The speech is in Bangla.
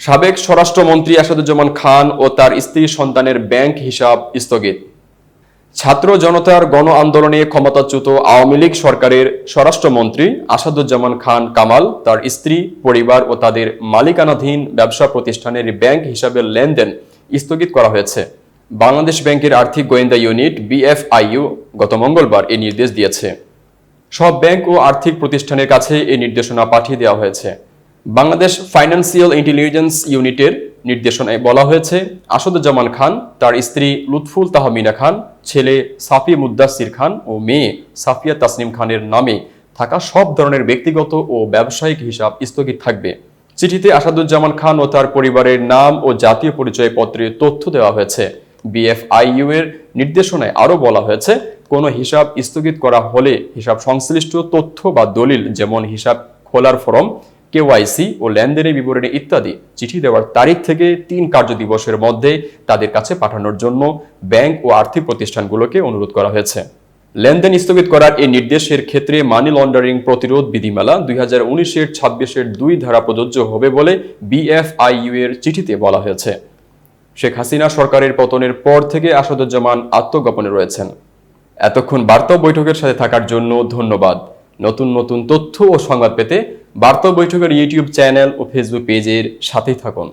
সাবেক স্বরাষ্ট্রমন্ত্রী আসাদুজ্জামান খান ও তার স্ত্রী সন্তানের ব্যাংক হিসাব স্থগিত। ছাত্র জনতার গণ আন্দোলনে ক্ষমতাচ্যুত আওয়ামী লীগ সরকারের স্বরাষ্ট্রমন্ত্রী আসাদুজ্জামান খান কামাল তার স্ত্রী, পরিবার ও তাদের মালিকানাধীন ব্যবসা প্রতিষ্ঠানের ব্যাংক হিসাবের লেনদেন স্থগিত করা হয়েছে। বাংলাদেশ ব্যাংকের আর্থিক গোয়েন্দা ইউনিট বিএফআইইউ গত মঙ্গলবার এই নির্দেশ দিয়েছে। সব ব্যাংক ও আর্থিক প্রতিষ্ঠানের কাছে এই নির্দেশনা পাঠিয়ে দেওয়া হয়েছে। বাংলাদেশ ফাইন্যান্সিয়াল ইন্টেলিজেন্স ইউনিটের নির্দেশনায় বলা হয়েছে, আসাদুজ্জামান খান, তার স্ত্রী লুৎফুল তাহমিনা খান, ছেলে সাফি মুদ্দাসির খান ও মেয়ে সাফিয়া তাসনিম খানের নামে থাকা সব ধরনের ব্যক্তিগত ও ব্যবসায়িক হিসাব স্থগিত থাকবে। চিঠিতে আসাদুজ্জামান খান ও তার পরিবারের নাম ও জাতীয় পরিচয়পত্রের তথ্য দেওয়া হয়েছে। বিএফআইইউ এর নির্দেশনায় আরও বলা হয়েছে, কোনো হিসাব স্থগিত করা হলে হিসাব সংশ্লিষ্ট তথ্য বা দলিল, যেমন হিসাব খোলার ফরম কেওয়াইসি ও লেনদেনের বিবরণী ইত্যাদি চিঠি দেওয়ার তারিখ থেকে তিন কার্য দিবসের মধ্যে তাদের কাছে পাঠানোর জন্য ব্যাংক ও আর্থিক প্রতিষ্ঠানগুলোকে অনুরোধ করা হয়েছে। লেনদেন স্থগিত করার এই নির্দেশের ক্ষেত্রে মানি লন্ডারিং প্রতিরোধ বিধিমালা দুই হাজার উনিশের ছাব্বিশের দুই ধারা প্রযোজ্য হবে বলে বিএফআইইউ এর চিঠিতে বলা হয়েছে। শেখ হাসিনা সরকারের পতনের পর থেকে আসাদুজ্জামান আত্মগোপনে রয়েছেন। এতক্ষণ বার্তা বৈঠকের সাথে থাকার জন্য ধন্যবাদ। নতুন নতুন তথ্য ও সংবাদ পেতে বার্তা বৈঠকের ইউটিউব চ্যানেল ও ফেসবুক পেজের সাথেই থাকুন।